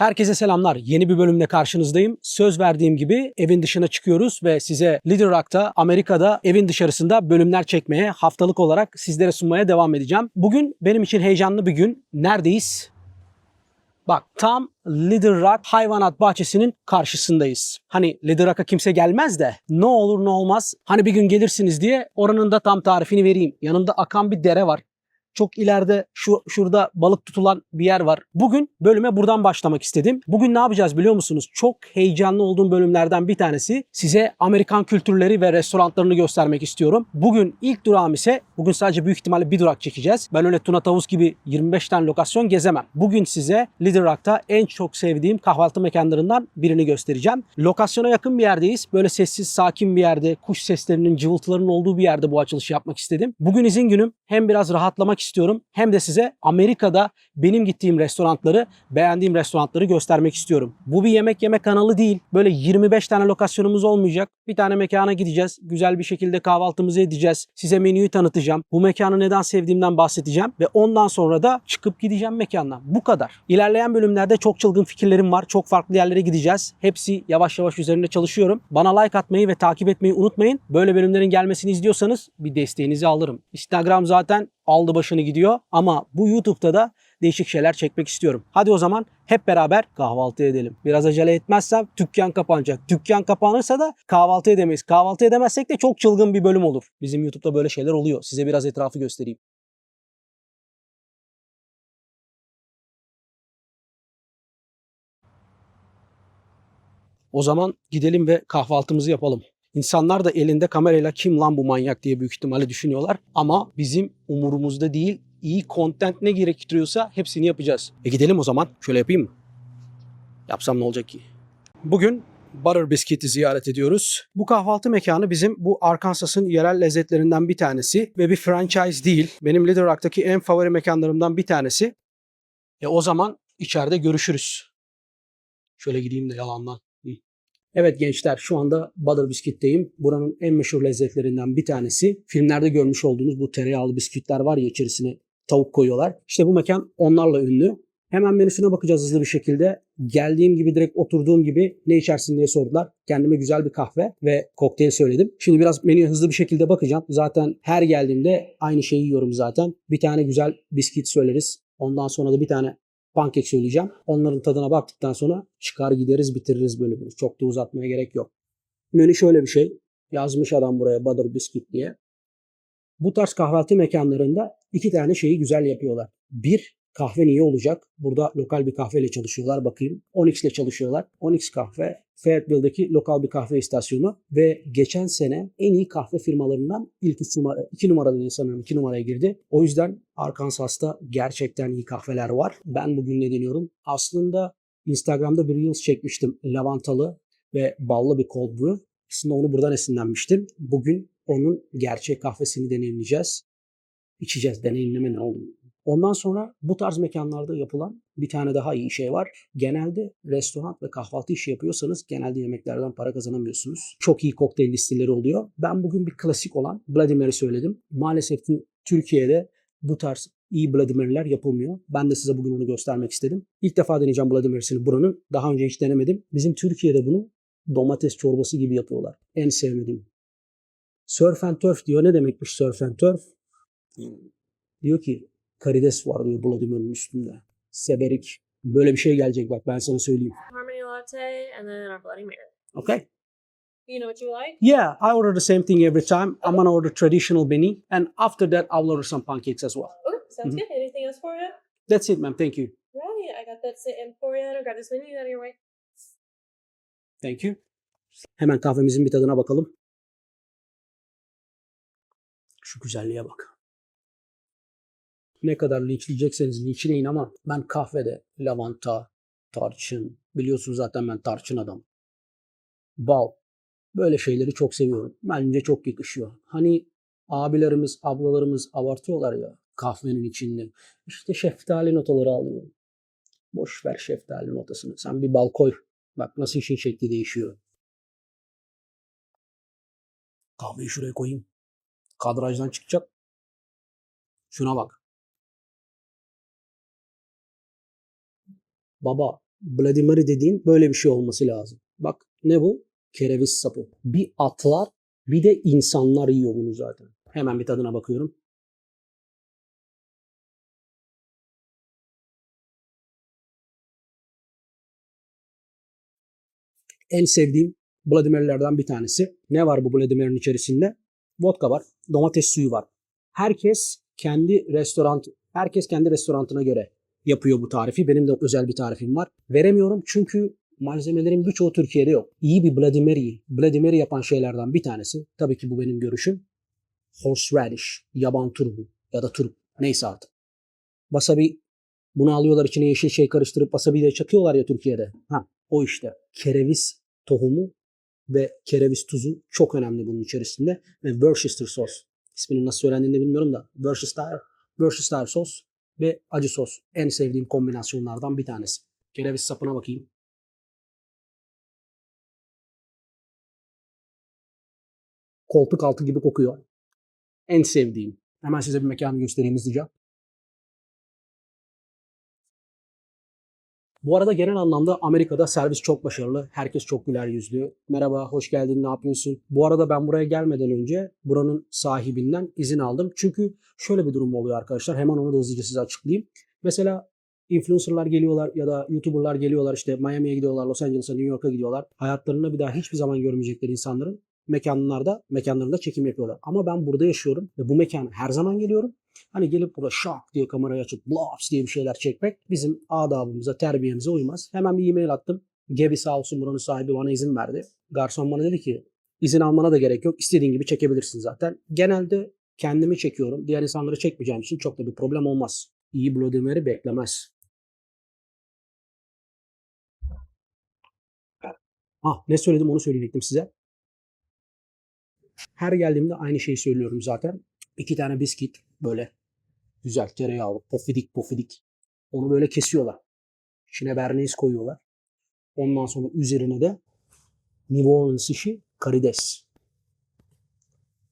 Herkese selamlar. Yeni bir bölümde karşınızdayım. Söz verdiğim gibi evin dışına çıkıyoruz ve size Little Rock'ta, Amerika'da evin dışarısında bölümler çekmeye haftalık olarak sizlere sunmaya devam edeceğim. Bugün benim için heyecanlı bir gün. Neredeyiz? Bak tam Little Rock hayvanat bahçesinin karşısındayız. Hani Little Rock'a kimse gelmez de ne olur ne olmaz. Hani bir gün gelirsiniz diye oranın da tam tarifini vereyim. Yanında akan bir dere var. Çok ileride şu şurada balık tutulan bir yer var. Bugün bölüme buradan başlamak istedim. Bugün ne yapacağız biliyor musunuz? Çok heyecanlı olduğum bölümlerden bir tanesi size Amerikan kültürleri ve restoranlarını göstermek istiyorum. Bugün ilk durağım ise bugün sadece büyük ihtimalle bir durak çekeceğiz. Ben öyle Tuna Tavus gibi 25 tane lokasyon gezemem. Bugün size Little Rock'ta en çok sevdiğim kahvaltı mekanlarından birini göstereceğim. Lokasyona yakın bir yerdeyiz. Böyle sessiz, sakin bir yerde, kuş seslerinin, cıvıltılarının olduğu bir yerde bu açılışı yapmak istedim. Bugün izin günüm. Hem biraz rahatlamak istiyorum hem de size Amerika'da benim gittiğim restoranları, beğendiğim restoranları göstermek istiyorum. Bu bir yemek yeme kanalı değil. Böyle 25 tane lokasyonumuz olmayacak. Bir tane mekana gideceğiz. Güzel bir şekilde kahvaltımızı edeceğiz. Size menüyü tanıtacağım. Bu mekanı neden sevdiğimden bahsedeceğim ve ondan sonra da çıkıp gideceğim mekandan. Bu kadar. İlerleyen bölümlerde çok çılgın fikirlerim var. Çok farklı yerlere gideceğiz. Hepsi yavaş yavaş üzerinde çalışıyorum. Bana like atmayı ve takip etmeyi unutmayın. Böyle bölümlerin gelmesini istiyorsanız bir desteğinizi alırım. Instagram zaten aldı başını gidiyor ama bu YouTube'da da değişik şeyler çekmek istiyorum. Hadi o zaman hep beraber kahvaltı edelim. Biraz acele etmezsem dükkan kapanacak. Dükkan kapanırsa da kahvaltı edemeyiz. Kahvaltı edemezsek de çok çılgın bir bölüm olur. Bizim YouTube'da böyle şeyler oluyor. Size biraz etrafı göstereyim. O zaman gidelim ve kahvaltımızı yapalım. İnsanlar da elinde kamerayla kim lan bu manyak diye büyük ihtimalle düşünüyorlar. Ama bizim umurumuzda değil. İyi content ne gerektiriyorsa hepsini yapacağız. E gidelim o zaman. Şöyle yapayım mı? Yapsam ne olacak ki? Bugün Butter Biscuit'i ziyaret ediyoruz. Bu kahvaltı mekanı bizim bu Arkansas'ın yerel lezzetlerinden bir tanesi ve bir franchise değil. Benim Little Rock'taki en favori mekanlarımdan bir tanesi. E o zaman içeride görüşürüz. Şöyle gideyim de yalandan. Evet gençler şu anda Butter Biscuit'teyim. Buranın en meşhur lezzetlerinden bir tanesi. Filmlerde görmüş olduğunuz bu tereyağlı bisküvitler var ya içerisine tavuk koyuyorlar. İşte bu mekan onlarla ünlü. Hemen menüsüne bakacağız hızlı bir şekilde. Geldiğim gibi direkt oturduğum gibi ne içersin diye sordular. Kendime güzel bir kahve ve kokteyl söyledim. Şimdi biraz menüye hızlı bir şekilde bakacağım. Zaten her geldiğimde aynı şeyi yiyorum zaten. Bir tane güzel bisküvit söyleriz. Ondan sonra da bir tane pankek söyleyeceğim. Onların tadına baktıktan sonra çıkar gideriz bitiririz bölümünü. Çok da uzatmaya gerek yok. Menü şöyle bir şey. Yazmış adam buraya Butter Biscuit diye. Bu tarz kahvaltı mekanlarında iki tane şeyi güzel yapıyorlar. Bir, kahve niye olacak? Burada lokal bir kahveyle çalışıyorlar. Bakayım. Onyx ile çalışıyorlar. Onyx kahve Fayetteville'deki lokal bir kahve istasyonu ve geçen sene en iyi kahve firmalarından ilk üç numara, iki numarada sanıyorum iki numaraya girdi. O yüzden Arkansas'ta gerçekten iyi kahveler var. Ben bugün ne deniyorum? Aslında Instagram'da bir Reels çekmiştim. Lavantalı ve ballı bir cold brew. Aslında onu buradan esinlenmiştim. Bugün onun gerçek kahvesini deneyimleyeceğiz. İçeceğiz. Deneyimleme ne oldu? Ondan sonra bu tarz mekanlarda yapılan bir tane daha iyi şey var. Genelde restoran ve kahvaltı işi yapıyorsanız genelde yemeklerden para kazanamıyorsunuz. Çok iyi kokteyl listeleri oluyor. Ben bugün bir klasik olan Mary söyledim. Maalesef ki Türkiye'de bu tarz iyi Bloody Mary'ler yapılmıyor. Ben de size bugün onu göstermek istedim. İlk defa deneyeceğim Bloody Mary'sini buranın. Daha önce hiç denemedim. Bizim Türkiye'de bunu domates çorbası gibi yapıyorlar. En sevmediğim. Surf and turf diyor. Ne demekmiş surf and turf? Diyor ki karides var diyor Vladimir'in üstünde. Seberik. Böyle bir şey gelecek bak ben sana söyleyeyim. Harmony latte and then our Bloody Mary. Okay? You know what you like? Yeah, I order the same thing every time. I'm gonna order traditional Benny. And after that, I'll order some pancakes as well. Okay, sounds Mhm. good. Anything else for you? That's it, ma'am. Thank you. Right, I got that sitting for you. I'll grab this menu out of your way. Thank you. Hemen kahvemizin bir tadına bakalım. Şu güzelliğe bak. Ne kadar linçleyecekseniz linçleyin ama ben kahvede lavanta, tarçın, biliyorsunuz zaten ben tarçın adam. Bal. Böyle şeyleri çok seviyorum. Bence çok yakışıyor. Hani abilerimiz, ablalarımız abartıyorlar ya kahvenin içinde. İşte şeftali notaları alıyor. Boş ver şeftali notasını. Sen bir bal koy. Bak nasıl işin şekli değişiyor. Kahveyi şuraya koyayım. Kadrajdan çıkacak. Şuna bak. Baba Mary dediğin böyle bir şey olması lazım. Bak ne bu? Kereviz sapı. Bir atlar bir de insanlar yiyor bunu zaten. Hemen bir tadına bakıyorum. En sevdiğim Bloody Mary'lerden bir tanesi. Ne var bu Mary'nin içerisinde? Vodka var, domates suyu var. Herkes kendi restoran, herkes kendi restoranına göre yapıyor bu tarifi. Benim de özel bir tarifim var. Veremiyorum çünkü malzemelerin birçoğu Türkiye'de yok. İyi bir Bloody Mary, Bloody Mary yapan şeylerden bir tanesi. Tabii ki bu benim görüşüm. Horseradish, yaban turbu ya da turp neyse artık. Wasabi bunu alıyorlar içine yeşil şey karıştırıp wasabi de çakıyorlar ya Türkiye'de. Ha o işte. Kereviz tohumu ve kereviz tuzu çok önemli bunun içerisinde. Ve Worcester sos. İsmini nasıl söylendiğini bilmiyorum da Worcester, Worcester sos ve acı sos. En sevdiğim kombinasyonlardan bir tanesi. Kereviz sapına bakayım. Koltuk altı gibi kokuyor. En sevdiğim. Hemen size bir mekanı göstereyim hızlıca. Bu arada genel anlamda Amerika'da servis çok başarılı. Herkes çok güler yüzlü. Merhaba, hoş geldin, ne yapıyorsun? Bu arada ben buraya gelmeden önce buranın sahibinden izin aldım. Çünkü şöyle bir durum oluyor arkadaşlar. Hemen onu da hızlıca size açıklayayım. Mesela influencerlar geliyorlar ya da YouTuber'lar geliyorlar işte Miami'ye gidiyorlar, Los Angeles'a, New York'a gidiyorlar. Hayatlarında bir daha hiçbir zaman görmeyecekleri insanların mekanlarda, mekanlarında çekim yapıyorlar. Ama ben burada yaşıyorum ve bu mekana her zaman geliyorum. Hani gelip burada şak diye kamerayı açıp blaps diye bir şeyler çekmek bizim adabımıza, terbiyemize uymaz. Hemen bir e-mail attım. Gebi sağ olsun buranın sahibi bana izin verdi. Garson bana dedi ki izin almana da gerek yok. İstediğin gibi çekebilirsin zaten. Genelde kendimi çekiyorum. Diğer insanları çekmeyeceğim için çok da bir problem olmaz. İyi Bloody Mary beklemez. Ah ne söyledim onu söyleyecektim size. Her geldiğimde aynı şeyi söylüyorum zaten. İki tane biskit böyle güzel tereyağlı pofidik pofidik. Onu böyle kesiyorlar. İçine berneyiz koyuyorlar. Ondan sonra üzerine de New Orleans işi karides.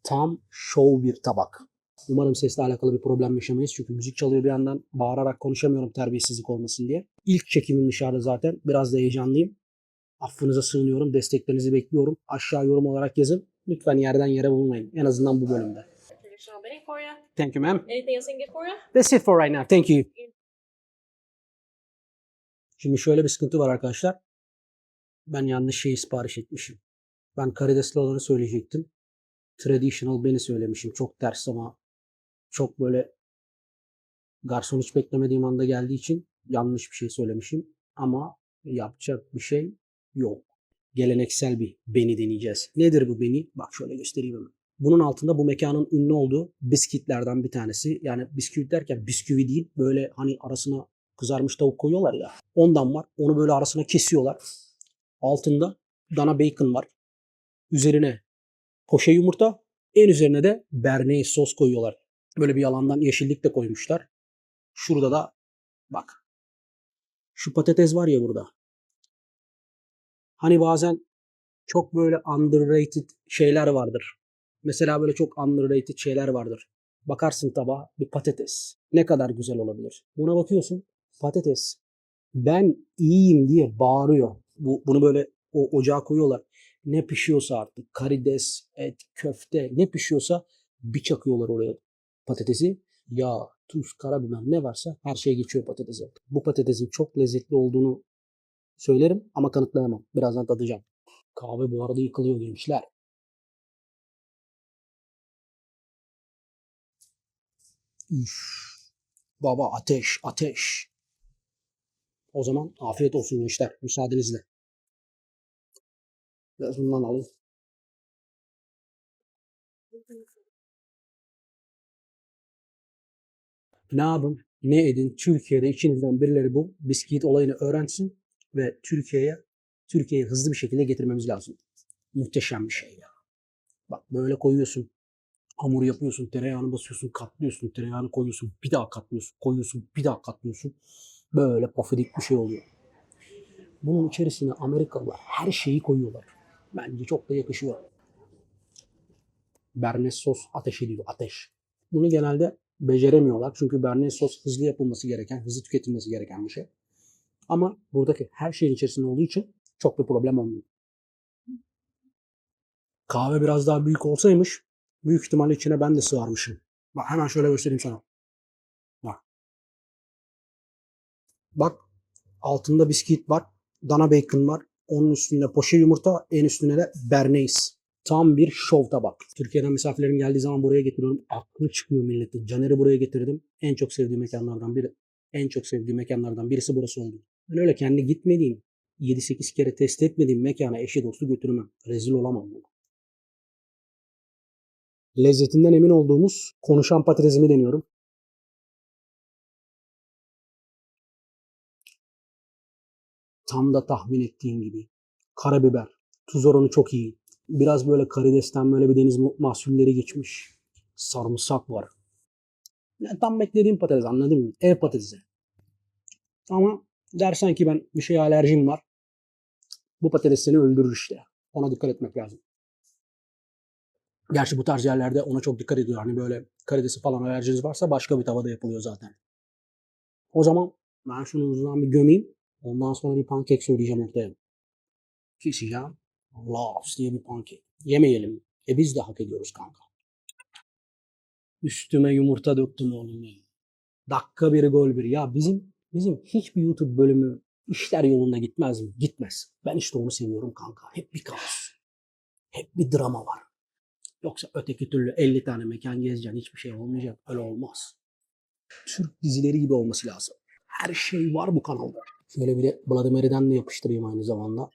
Tam show bir tabak. Umarım sesle alakalı bir problem yaşamayız. Çünkü müzik çalıyor bir yandan. Bağırarak konuşamıyorum terbiyesizlik olmasın diye. İlk çekimim dışarıda zaten. Biraz da heyecanlıyım. Affınıza sığınıyorum. Desteklerinizi bekliyorum. Aşağı yorum olarak yazın. Lütfen yerden yere bulmayın. En azından bu bölümde. Traditional bedding for you. Thank you ma'am. Anything else I can get for you? That's it for right now. Thank you. Şimdi şöyle bir sıkıntı var arkadaşlar. Ben yanlış şeyi sipariş etmişim. Ben karidesli olanı söyleyecektim. Traditional beni söylemişim. Çok ters ama çok böyle garson hiç beklemediğim anda geldiği için yanlış bir şey söylemişim. Ama yapacak bir şey yok. Geleneksel bir beni deneyeceğiz. Nedir bu beni? Bak şöyle göstereyim hemen. Bunun altında bu mekanın ünlü olduğu biskitlerden bir tanesi. Yani bisküvit derken bisküvi değil böyle hani arasına kızarmış tavuk koyuyorlar ya. Ondan var. Onu böyle arasına kesiyorlar. Altında dana bacon var. Üzerine poşe yumurta. En üzerine de berneyi sos koyuyorlar. Böyle bir yalandan yeşillik de koymuşlar. Şurada da bak. Şu patates var ya burada. Hani bazen çok böyle underrated şeyler vardır. Mesela böyle çok underrated şeyler vardır. Bakarsın tabağa bir patates. Ne kadar güzel olabilir. Buna bakıyorsun patates. Ben iyiyim diye bağırıyor. Bu, bunu böyle o ocağa koyuyorlar. Ne pişiyorsa artık karides, et, köfte ne pişiyorsa bir çakıyorlar oraya patatesi. Yağ, tuz, karabiber ne varsa her şey geçiyor patatese. Bu patatesin çok lezzetli olduğunu söylerim ama kanıtlayamam. Birazdan tadacağım. Kahve bu arada yıkılıyor gençler. Üf. Baba ateş, ateş. O zaman afiyet olsun gençler. Müsaadenizle. Biraz bundan alayım. Ne yapın, ne edin Türkiye'de içinizden birileri bu bisküvit olayını öğrensin ve Türkiye'ye Türkiye'yi hızlı bir şekilde getirmemiz lazım. Muhteşem bir şey ya. Bak böyle koyuyorsun. Hamur yapıyorsun, tereyağını basıyorsun, katlıyorsun, tereyağını koyuyorsun, bir daha katlıyorsun, koyuyorsun, bir daha katlıyorsun. Böyle pofidik bir şey oluyor. Bunun içerisine Amerikalılar her şeyi koyuyorlar. Bence çok da yakışıyor. Bernes sos ateş ediyor, ateş. Bunu genelde beceremiyorlar. Çünkü bernes sos hızlı yapılması gereken, hızlı tüketilmesi gereken bir şey. Ama buradaki her şeyin içerisinde olduğu için çok bir problem olmuyor. Kahve biraz daha büyük olsaymış büyük ihtimalle içine ben de sığarmışım. Bak hemen şöyle göstereyim sana. Bak. Bak altında bisküvit var. Dana bacon var. Onun üstünde poşe yumurta. En üstüne de berneys. Tam bir şov tabak. Türkiye'den misafirlerim geldiği zaman buraya getiriyorum. Aklı çıkıyor milletin. Caner'i buraya getirdim. En çok sevdiğim mekanlardan biri. En çok sevdiğim mekanlardan birisi burası oldu. Ben öyle kendi gitmediğim 7-8 kere test etmediğim mekana eşi dostu götürmem. Rezil olamam. bunu. Lezzetinden emin olduğumuz konuşan patatesimi deniyorum. Tam da tahmin ettiğin gibi. Karabiber. Tuz oranı çok iyi. Biraz böyle karidesten böyle bir deniz mahsulleri geçmiş. Sarımsak var. Yani tam beklediğim patates anladın mı? Ev patatesi. Ama dersen ki ben bir şeye alerjim var. Bu patates seni öldürür işte. Ona dikkat etmek lazım. Gerçi bu tarz yerlerde ona çok dikkat ediyor. Hani böyle karidesi falan alerjiniz varsa başka bir tavada yapılıyor zaten. O zaman ben şunu uzun bir gömeyim. Ondan sonra bir pankek söyleyeceğim ortaya. Keseceğim. Laps diye bir pankek. Yemeyelim. E biz de hak ediyoruz kanka. Üstüme yumurta döktüm oğlum ya. Dakika bir gol bir. Ya bizim bizim hiçbir YouTube bölümü işler yolunda gitmez mi? Gitmez. Ben işte onu seviyorum kanka. Hep bir kaos. Hep bir drama var. Yoksa öteki türlü 50 tane mekan gezeceksin. Hiçbir şey olmayacak. Öyle olmaz. Türk dizileri gibi olması lazım. Her şey var bu kanalda. Şöyle bir de Vladimir'den de yapıştırayım aynı zamanda.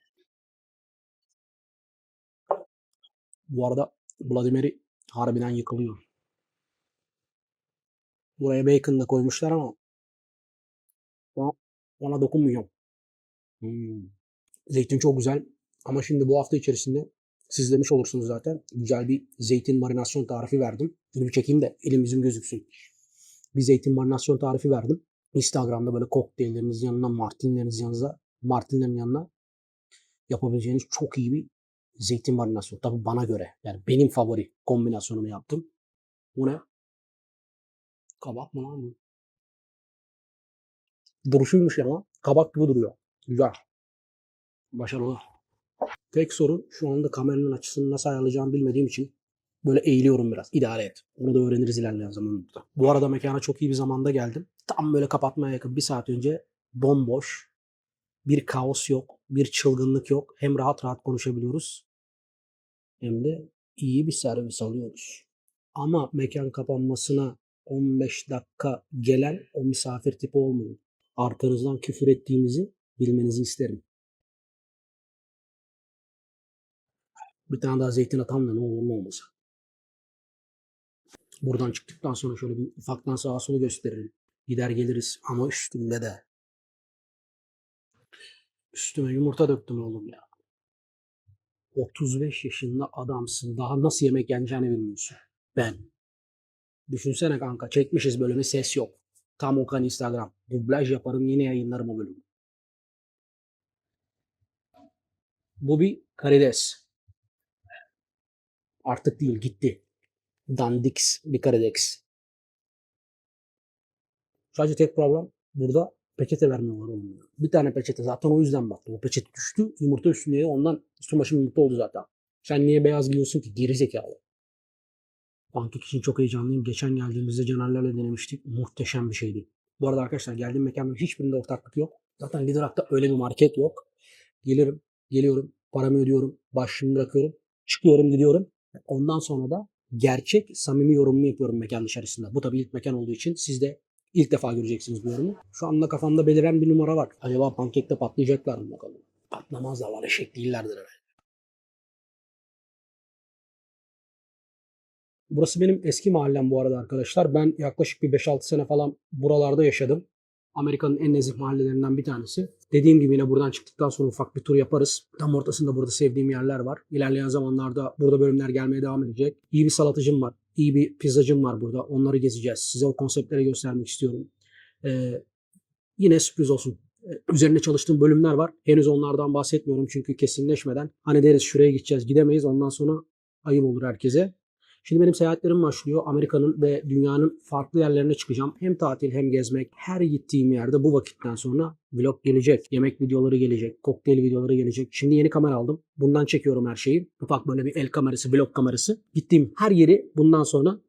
Bu arada Vladimir'i harbiden yıkılıyor. Buraya bacon da koymuşlar ama ona, ona dokunmuyorum. Hmm. Zeytin çok güzel. Ama şimdi bu hafta içerisinde siz demiş olursunuz zaten. Güzel bir zeytin marinasyon tarifi verdim. Şunu bir çekeyim de elimizin gözüksün. Bir zeytin marinasyon tarifi verdim. Instagram'da böyle kokteyllerinizin yanına, martinlerinizin yanına, martinlerin yanına yapabileceğiniz çok iyi bir zeytin marinasyonu. Tabii bana göre. Yani benim favori kombinasyonumu yaptım. Bu ne? Kabak mı lan bu? Duruşuymuş ama kabak gibi duruyor. Güzel. Başarılı. Tek sorun şu anda kameranın açısını nasıl ayarlayacağımı bilmediğim için böyle eğiliyorum biraz. İdare et. Onu da öğreniriz ilerleyen zamanlarda. Bu arada mekana çok iyi bir zamanda geldim. Tam böyle kapatmaya yakın bir saat önce bomboş. Bir kaos yok. Bir çılgınlık yok. Hem rahat rahat konuşabiliyoruz. Hem de iyi bir servis alıyoruz. Ama mekan kapanmasına 15 dakika gelen o misafir tipi olmuyor. Arkanızdan küfür ettiğimizi bilmenizi isterim. Bir tane daha zeytin atam da ne olur ne olmaz. Buradan çıktıktan sonra şöyle bir ufaktan sağa sola gösteririm. Gider geliriz ama üstünde de. Üstüme yumurta döktüm oğlum ya. 35 yaşında adamsın. Daha nasıl yemek yeneceğini bilmiyorsun. Ben. Düşünsene kanka çekmişiz bölümü ses yok. Tam Okan Instagram. Dublaj yaparım yine yayınlarım o bölümü. Bu bir karides. Artık değil gitti. Dandix bir karides. Sadece tek problem burada peçete vermiyorlar ya. Bir tane peçete zaten o yüzden baktım. O peçete düştü. Yumurta üstüne ondan üstün başım yumurta oldu zaten. Sen niye beyaz giyiyorsun ki? Geri zekalı. Pankek için çok heyecanlıyım. Geçen geldiğimizde Caner'lerle denemiştik. Muhteşem bir şeydi. Bu arada arkadaşlar geldiğim mekanların hiçbirinde ortaklık yok. Zaten Lidl Rock'ta öyle bir market yok. Gelirim, geliyorum, paramı ödüyorum, başlığımı bırakıyorum, çıkıyorum, gidiyorum. Ondan sonra da gerçek, samimi yorumumu yapıyorum mekan dışarısında. Bu tabii ilk mekan olduğu için siz de ilk defa göreceksiniz bu yorumu. Şu anda kafamda beliren bir numara var. Acaba pankekte patlayacaklar mı bakalım? Patlamazlar var, eşek değillerdir herhalde. Burası benim eski mahallem bu arada arkadaşlar. Ben yaklaşık bir 5-6 sene falan buralarda yaşadım. Amerika'nın en nezih mahallelerinden bir tanesi. Dediğim gibi yine buradan çıktıktan sonra ufak bir tur yaparız. Tam ortasında burada sevdiğim yerler var. İlerleyen zamanlarda burada bölümler gelmeye devam edecek. İyi bir salatacım var. İyi bir pizzacım var burada. Onları gezeceğiz. Size o konseptleri göstermek istiyorum. Ee, yine sürpriz olsun. Ee, Üzerinde çalıştığım bölümler var. Henüz onlardan bahsetmiyorum çünkü kesinleşmeden. Hani deriz şuraya gideceğiz gidemeyiz. Ondan sonra ayıp olur herkese. Şimdi benim seyahatlerim başlıyor. Amerika'nın ve dünyanın farklı yerlerine çıkacağım. Hem tatil hem gezmek. Her gittiğim yerde bu vakitten sonra vlog gelecek. Yemek videoları gelecek. Kokteyl videoları gelecek. Şimdi yeni kamera aldım. Bundan çekiyorum her şeyi. Ufak böyle bir el kamerası, vlog kamerası. Gittiğim her yeri bundan sonra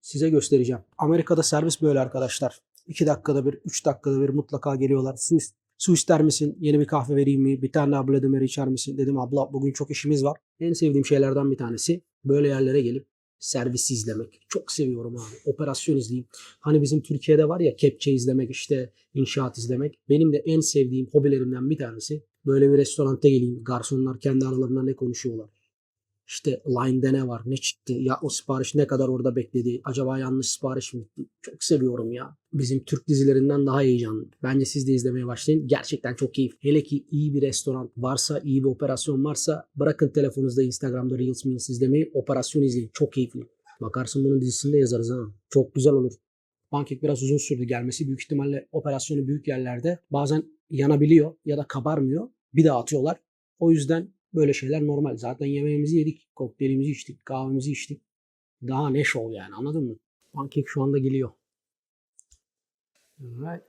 size göstereceğim. Amerika'da servis böyle arkadaşlar. 2 dakikada bir, 3 dakikada bir mutlaka geliyorlar. Su, su ister misin? Yeni bir kahve vereyim mi? Bir tane Bloody Mary içer misin? Dedim abla bugün çok işimiz var. En sevdiğim şeylerden bir tanesi böyle yerlere gelip servis izlemek. Çok seviyorum abi. Operasyon izleyeyim. Hani bizim Türkiye'de var ya kepçe izlemek işte inşaat izlemek. Benim de en sevdiğim hobilerimden bir tanesi. Böyle bir restoranta geleyim. Garsonlar kendi aralarında ne konuşuyorlar. İşte line'de ne var, ne çıktı, ya o sipariş ne kadar orada bekledi, acaba yanlış sipariş mi gitti? Çok seviyorum ya. Bizim Türk dizilerinden daha heyecanlı. Bence siz de izlemeye başlayın. Gerçekten çok keyif. Hele ki iyi bir restoran varsa, iyi bir operasyon varsa bırakın telefonunuzda Instagram'da Reels Meals izlemeyi, operasyon izleyin. Çok keyifli. Bakarsın bunun dizisinde yazarız ha. Çok güzel olur. Pankek biraz uzun sürdü gelmesi. Büyük ihtimalle operasyonu büyük yerlerde bazen yanabiliyor ya da kabarmıyor. Bir daha atıyorlar. O yüzden böyle şeyler normal. Zaten yemeğimizi yedik, kokteylimizi içtik, kahvemizi içtik. Daha ne şov yani anladın mı? Pankek şu anda geliyor. Alright.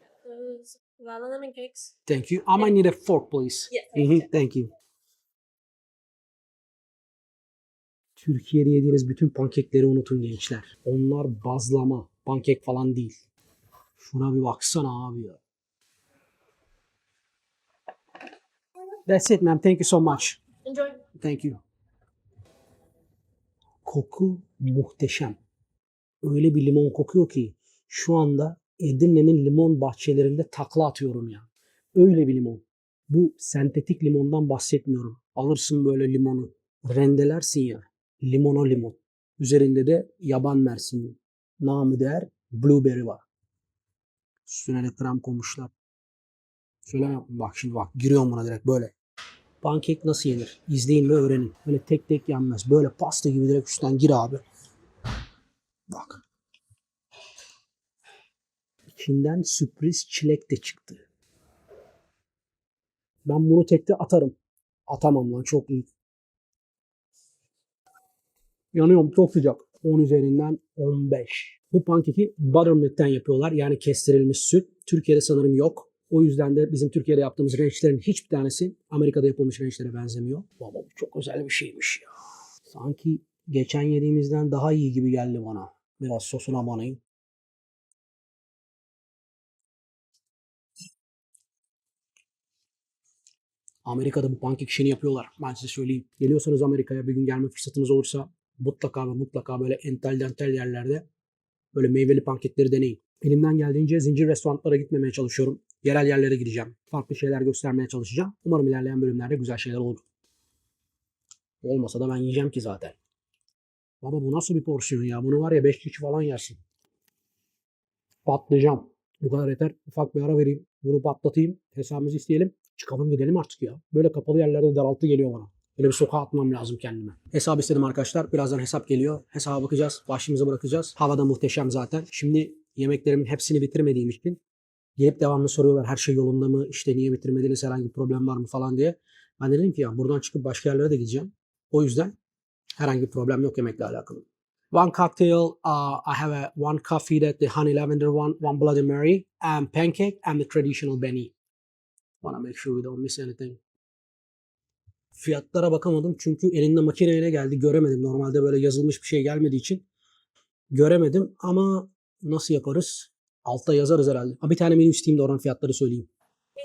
Vanilla lemon cakes. Thank you. I might need a fork please. Yes. Mhm, Thank you. Türkiye'de yediğiniz bütün pankekleri unutun gençler. Onlar bazlama, pankek falan değil. Şuna bir baksana abi ya. That's it man. Thank you so much. Enjoy. Thank you. Koku muhteşem. Öyle bir limon kokuyor ki şu anda Edirne'nin limon bahçelerinde takla atıyorum ya. Öyle bir limon. Bu sentetik limondan bahsetmiyorum. Alırsın böyle limonu, rendelersin ya. Limono limon. Üzerinde de yaban mersini, namı değer blueberry var. Üstüne de krem koymuşlar. Söyle bak şimdi bak giriyorum buna direkt böyle. Pankek nasıl yenir? İzleyin ve öğrenin. Böyle tek tek yenmez. Böyle pasta gibi direkt üstten gir abi. Bak. İçinden sürpriz çilek de çıktı. Ben bunu tekte atarım. Atamam lan çok iyi. Yanıyorum çok sıcak. 10 üzerinden 15. Bu pankeki buttermilk'ten yapıyorlar. Yani kestirilmiş süt. Türkiye'de sanırım yok. O yüzden de bizim Türkiye'de yaptığımız rençlerin hiçbir tanesi Amerika'da yapılmış rençlere benzemiyor. Baba bu çok özel bir şeymiş ya. Sanki geçen yediğimizden daha iyi gibi geldi bana. Biraz sosuna banayım. Amerika'da bu pankek işini yapıyorlar. Ben size söyleyeyim. Geliyorsanız Amerika'ya bir gün gelme fırsatınız olursa mutlaka ve mutlaka böyle entel dantel yerlerde böyle meyveli pankekleri deneyin. Elimden geldiğince zincir restoranlara gitmemeye çalışıyorum. Yerel yerlere gideceğim. Farklı şeyler göstermeye çalışacağım. Umarım ilerleyen bölümlerde güzel şeyler olur. Olmasa da ben yiyeceğim ki zaten. Baba bu nasıl bir porsiyon ya? Bunu var ya 5 kişi falan yersin. Patlayacağım. Bu kadar yeter. Ufak bir ara vereyim. Bunu patlatayım. Hesabımızı isteyelim. Çıkalım gidelim artık ya. Böyle kapalı yerlerde daraltı geliyor bana. Böyle bir sokağa atmam lazım kendime. Hesap istedim arkadaşlar. Birazdan hesap geliyor. Hesaba bakacağız. Başımıza bırakacağız. Hava da muhteşem zaten. Şimdi yemeklerimin hepsini bitirmediğim için gelip devamlı soruyorlar her şey yolunda mı? İşte niye bitirmediniz? Herhangi bir problem var mı falan diye. Ben dedim ki ya buradan çıkıp başka yerlere de gideceğim. O yüzden herhangi bir problem yok yemekle alakalı. One cocktail, uh, I have a one coffee that the honey lavender one, one Bloody Mary, and pancake, and the traditional Benny. Wanna make sure we don't miss anything. Fiyatlara bakamadım çünkü elinde makineyle geldi göremedim. Normalde böyle yazılmış bir şey gelmediği için göremedim ama nasıl yaparız? Altta yazarız herhalde. Ha, bir tane menü isteyeyim de oradan fiyatları söyleyeyim.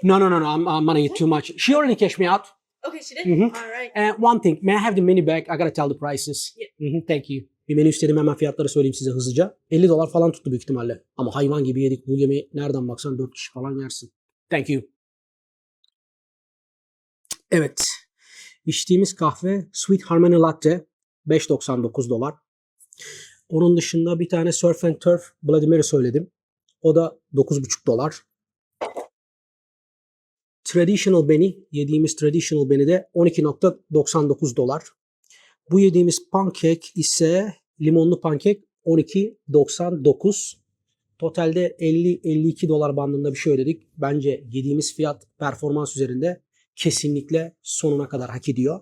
No no no no I'm, I'm money too much. She already cashed me out. Okay, she did? Mhm. All right. And one thing, may I have the menu back? I gotta tell the prices. Yeah. Mhm, thank you. Bir menü istedim hemen fiyatları söyleyeyim size hızlıca. 50 dolar falan tuttu büyük ihtimalle. Ama hayvan gibi yedik. Bu yemeği nereden baksan 4 kişi falan yersin. Thank you. Evet. İçtiğimiz kahve Sweet Harmony Latte 5.99 dolar. Onun dışında bir tane Surf and Turf Mary söyledim. O da 9.5 dolar. Traditional Benny, yediğimiz Traditional Benny de 12.99 dolar. Bu yediğimiz pankek ise limonlu pankek 12.99. Totalde 50-52 dolar bandında bir şey ödedik. Bence yediğimiz fiyat performans üzerinde kesinlikle sonuna kadar hak ediyor.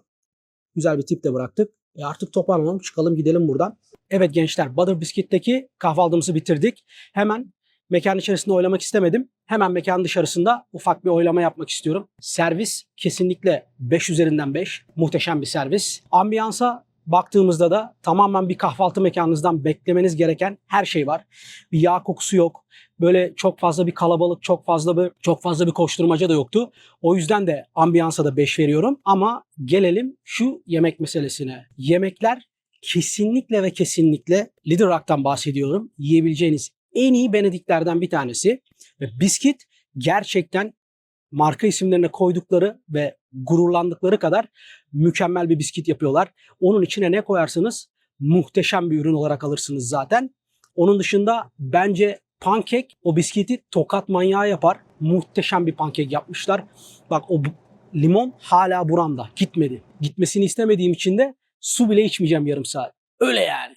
Güzel bir tip de bıraktık. E artık toparlanalım çıkalım gidelim buradan. Evet gençler Butter Biscuit'teki kahvaltımızı bitirdik. Hemen mekan içerisinde oylamak istemedim. Hemen mekan dışarısında ufak bir oylama yapmak istiyorum. Servis kesinlikle 5 üzerinden 5. Muhteşem bir servis. Ambiyansa baktığımızda da tamamen bir kahvaltı mekanınızdan beklemeniz gereken her şey var. Bir yağ kokusu yok. Böyle çok fazla bir kalabalık, çok fazla bir çok fazla bir koşturmaca da yoktu. O yüzden de ambiyansa da 5 veriyorum. Ama gelelim şu yemek meselesine. Yemekler kesinlikle ve kesinlikle Little Rock'tan bahsediyorum. Yiyebileceğiniz en iyi Benediklerden bir tanesi. Ve biskit gerçekten marka isimlerine koydukları ve gururlandıkları kadar mükemmel bir biskit yapıyorlar. Onun içine ne koyarsanız muhteşem bir ürün olarak alırsınız zaten. Onun dışında bence pankek o biskiti tokat manyağı yapar. Muhteşem bir pankek yapmışlar. Bak o limon hala buramda. Gitmedi. Gitmesini istemediğim için de su bile içmeyeceğim yarım saat. Öyle yani.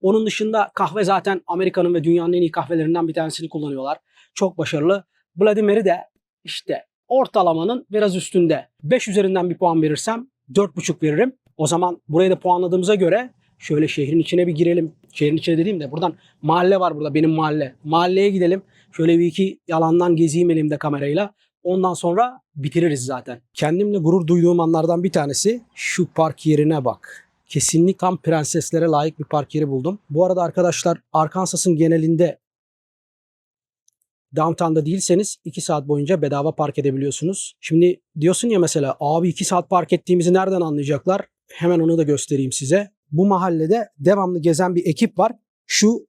Onun dışında kahve zaten Amerika'nın ve dünyanın en iyi kahvelerinden bir tanesini kullanıyorlar. Çok başarılı. Vladimir'i de işte ortalamanın biraz üstünde. 5 üzerinden bir puan verirsem 4,5 veririm. O zaman burayı da puanladığımıza göre şöyle şehrin içine bir girelim. Şehrin içine dediğim de buradan mahalle var burada benim mahalle. Mahalleye gidelim. Şöyle bir iki yalandan gezeyim elimde kamerayla. Ondan sonra bitiririz zaten. Kendimle gurur duyduğum anlardan bir tanesi şu park yerine bak. Kesinlikle tam prenseslere layık bir park yeri buldum. Bu arada arkadaşlar Arkansas'ın genelinde downtown'da değilseniz 2 saat boyunca bedava park edebiliyorsunuz. Şimdi diyorsun ya mesela abi 2 saat park ettiğimizi nereden anlayacaklar? Hemen onu da göstereyim size. Bu mahallede devamlı gezen bir ekip var. Şu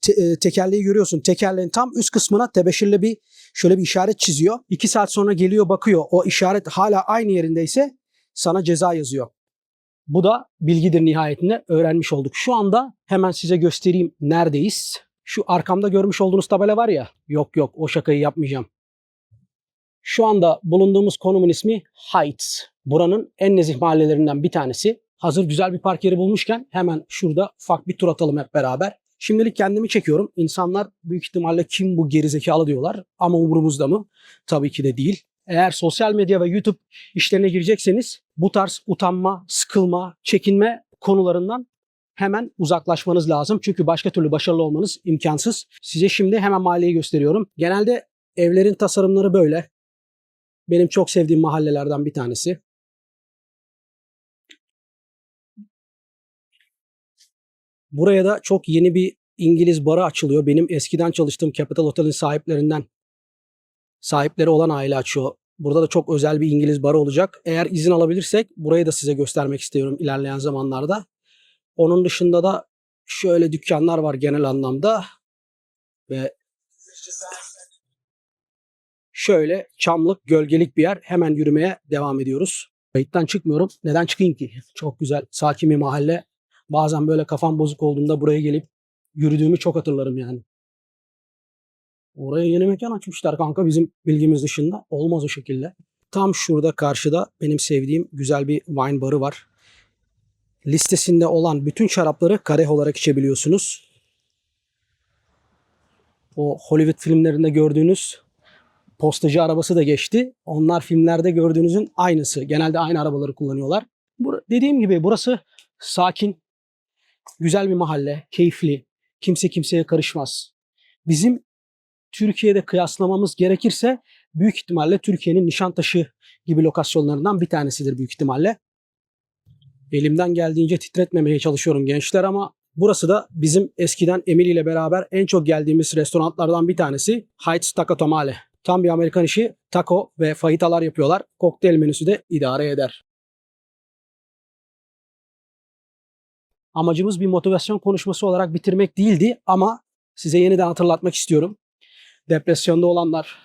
te- e, tekerleği görüyorsun. Tekerleğin tam üst kısmına tebeşirle bir şöyle bir işaret çiziyor. 2 saat sonra geliyor bakıyor. O işaret hala aynı yerindeyse sana ceza yazıyor. Bu da bilgidir nihayetinde öğrenmiş olduk. Şu anda hemen size göstereyim neredeyiz. Şu arkamda görmüş olduğunuz tabela var ya. Yok yok o şakayı yapmayacağım. Şu anda bulunduğumuz konumun ismi Heights. Buranın en nezih mahallelerinden bir tanesi. Hazır güzel bir park yeri bulmuşken hemen şurada ufak bir tur atalım hep beraber. Şimdilik kendimi çekiyorum. İnsanlar büyük ihtimalle kim bu gerizekalı diyorlar ama umurumuzda mı? Tabii ki de değil. Eğer sosyal medya ve YouTube işlerine girecekseniz bu tarz utanma, sıkılma, çekinme konularından hemen uzaklaşmanız lazım. Çünkü başka türlü başarılı olmanız imkansız. Size şimdi hemen mahalleyi gösteriyorum. Genelde evlerin tasarımları böyle. Benim çok sevdiğim mahallelerden bir tanesi. Buraya da çok yeni bir İngiliz barı açılıyor. Benim eskiden çalıştığım Capital Hotel'in sahiplerinden sahipleri olan aile açıyor. Burada da çok özel bir İngiliz barı olacak. Eğer izin alabilirsek burayı da size göstermek istiyorum ilerleyen zamanlarda. Onun dışında da şöyle dükkanlar var genel anlamda. Ve şöyle çamlık, gölgelik bir yer. Hemen yürümeye devam ediyoruz. Kayıttan çıkmıyorum. Neden çıkayım ki? Çok güzel, sakin bir mahalle. Bazen böyle kafam bozuk olduğunda buraya gelip yürüdüğümü çok hatırlarım yani. Oraya yeni mekan açmışlar kanka bizim bilgimiz dışında. Olmaz o şekilde. Tam şurada karşıda benim sevdiğim güzel bir wine barı var. Listesinde olan bütün şarapları kadeh olarak içebiliyorsunuz. O Hollywood filmlerinde gördüğünüz postacı arabası da geçti. Onlar filmlerde gördüğünüzün aynısı. Genelde aynı arabaları kullanıyorlar. Bur- dediğim gibi burası sakin, güzel bir mahalle, keyifli. Kimse kimseye karışmaz. Bizim Türkiye'de kıyaslamamız gerekirse büyük ihtimalle Türkiye'nin Nişantaşı gibi lokasyonlarından bir tanesidir büyük ihtimalle. Elimden geldiğince titretmemeye çalışıyorum gençler ama burası da bizim eskiden Emil ile beraber en çok geldiğimiz restoranlardan bir tanesi Heights Taco Tamale. Tam bir Amerikan işi taco ve fajitalar yapıyorlar. Kokteyl menüsü de idare eder. Amacımız bir motivasyon konuşması olarak bitirmek değildi ama size yeniden hatırlatmak istiyorum. Depresyonda olanlar,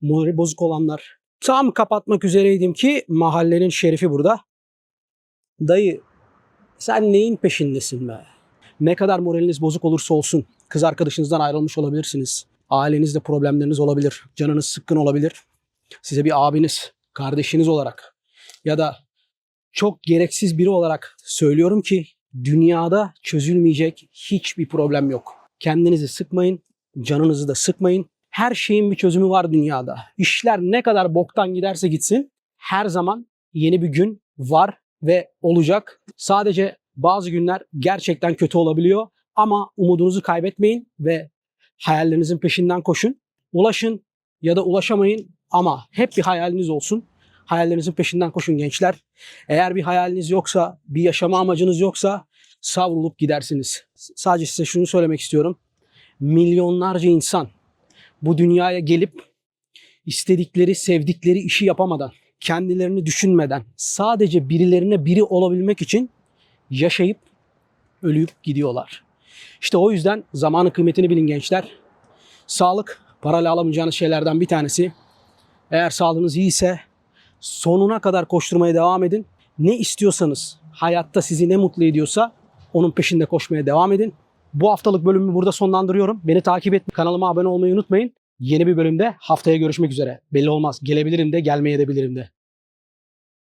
morali bozuk olanlar. Tam kapatmak üzereydim ki mahallenin şerifi burada. Dayı sen neyin peşindesin be? Ne kadar moraliniz bozuk olursa olsun kız arkadaşınızdan ayrılmış olabilirsiniz. Ailenizde problemleriniz olabilir. Canınız sıkkın olabilir. Size bir abiniz, kardeşiniz olarak ya da çok gereksiz biri olarak söylüyorum ki dünyada çözülmeyecek hiçbir problem yok. Kendinizi sıkmayın, canınızı da sıkmayın. Her şeyin bir çözümü var dünyada. İşler ne kadar boktan giderse gitsin her zaman yeni bir gün var ve olacak. Sadece bazı günler gerçekten kötü olabiliyor. Ama umudunuzu kaybetmeyin ve hayallerinizin peşinden koşun. Ulaşın ya da ulaşamayın ama hep bir hayaliniz olsun. Hayallerinizin peşinden koşun gençler. Eğer bir hayaliniz yoksa, bir yaşama amacınız yoksa savrulup gidersiniz. Sadece size şunu söylemek istiyorum. Milyonlarca insan bu dünyaya gelip istedikleri, sevdikleri işi yapamadan, kendilerini düşünmeden, sadece birilerine biri olabilmek için yaşayıp ölüp gidiyorlar. İşte o yüzden zamanın kıymetini bilin gençler. Sağlık parayla alamayacağınız şeylerden bir tanesi. Eğer sağlığınız iyiyse sonuna kadar koşturmaya devam edin. Ne istiyorsanız, hayatta sizi ne mutlu ediyorsa onun peşinde koşmaya devam edin. Bu haftalık bölümümü burada sonlandırıyorum. Beni takip et, kanalıma abone olmayı unutmayın. Yeni bir bölümde haftaya görüşmek üzere. Belli olmaz. Gelebilirim de, gelmeye de bilirim de.